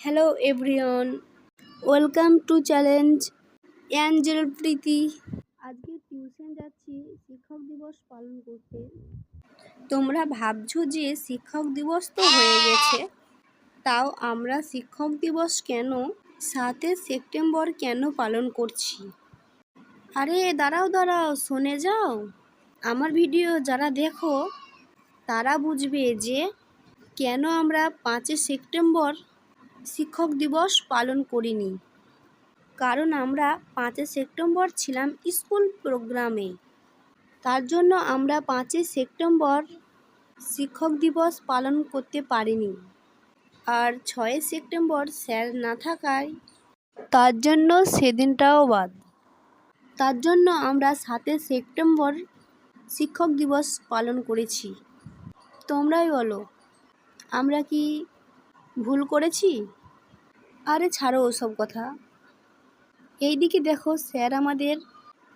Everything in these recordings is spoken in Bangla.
Hello everyone welcome to challenge angel Preeti আজকে টিউশন যাচ্ছি শিক্ষক দিবস পালন করতে। তোমরা ভাবছ যে শিক্ষক দিবস তো হয়ে গেছে। তাও আমরা শিক্ষক দিবস কেন সাতই সেপ্টেম্বর কেন পালন করছি? আরে দাঁড়াও দাঁড়াও শুনে যাও। আমার ভিডিও যারা দেখো তারা বুঝবে যে কেন আমরা পাঁচই সেপ্টেম্বর শিক্ষক দিবস পালন করিনি। কারণ আমরা পাঁচই সেপ্টেম্বর ছিলাম স্কুল প্রোগ্রামে। তার জন্য আমরা পাঁচই সেপ্টেম্বর শিক্ষক দিবস পালন করতে পারিনি। আর ছয়ই সেপ্টেম্বর স্যার না থাকায় তার জন্য সেদিনটাও বাদ। তার জন্য আমরা সাতই সেপ্টেম্বর শিক্ষক দিবস পালন করেছি। তোমরাই বলো, আমরা কি ভুল করেছি? আরে ছাড়ো ওসব কথা। এইদিকে দেখো স্যার আমাদের।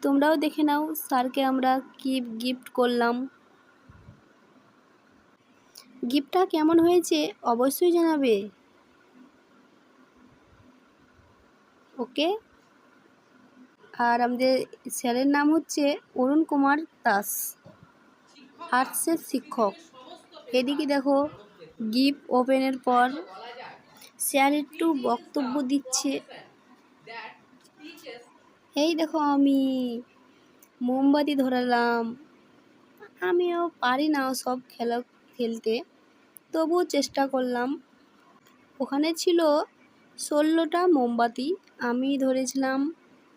তোমরাও দেখে নাও স্যারকে আমরা কি গিফট করলাম। গিফটটা কেমন হয়েছে অবশ্যই জানাবে। ওকে? আর আমাদের স্যারের নাম হচ্ছে অরুণ কুমার দাস। আর্টসের শিক্ষক। এদিকে দেখো গিফট ওপেনের পর স্যার একটু বক্তব্য দিচ্ছে। এই দেখো আমি মোমবাতি ধরালাম। আমিও পারি না সব খেলা খেলতে, তবুও চেষ্টা করলাম। ওখানে ছিল ষোলোটা মোমবাতি, আমি ধরেছিলাম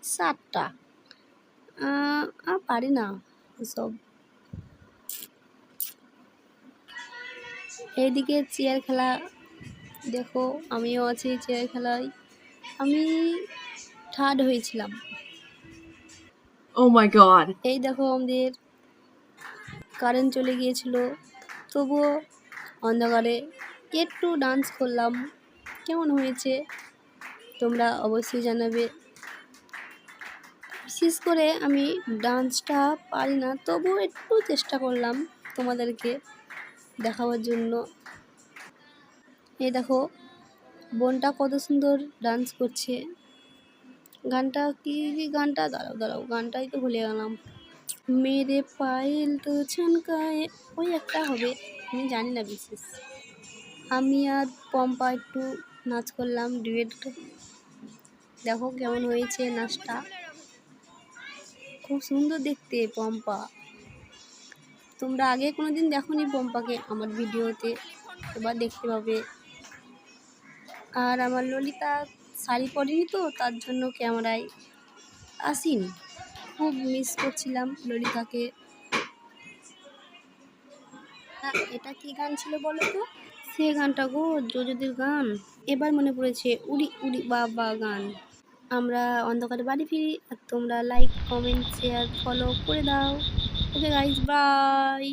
সাতটা। পারি না সব। এইদিকে চেয়ার খেলা দেখো আমিও আছি চেয়ার খেলায়। আমি থার্ড হয়েছিলাম। ও my god. এই দেখো আমাদের কারেন্ট চলে গিয়েছিল তবুও অন্ধকারে একটু ডান্স করলাম। কেমন হয়েছে তোমরা অবশ্যই জানাবে। বিশেষ করে আমি ডান্সটা পারি না তবুও একটু চেষ্টা করলাম তোমাদেরকে। দেখাবার জন্য। এই দেখো, বোনটা কত সুন্দর ডান্স করছে। গানটা, কি গানটা? দাঁড়াও দাঁড়াও, গানটাই তো ভুলে গেলাম। মেরে পায়েল তো ছনকায়, ওই একটা হবে, আমি জানি না বিশেষ। আমি আর পম্পা একটু নাচ করলাম ডুয়েট দেখো কেমন হয়েছে নাচটা। খুব সুন্দর দেখতে, পম্পা। তোমরা আগে কোনো দিন দেখো নি পম্পাকে আমার ভিডিওতে এবার দেখতে পাবে। আর আমার ললিতা শাড়ি পরেনি তো, তার জন্য ক্যামেরায় আসিনি। খুব মিস করছিলাম ললিতাকে। এটা কি গান ছিল বলো তো? সে গানটা গো যোজদের গান। এবার মনে পড়েছে উড়ি উড়ি বাবা গান। আমরা অন্ধকারে বাড়ি ফিরি আর তোমরা লাইক কমেন্ট শেয়ার ফলো করে দাও। Okay guys bye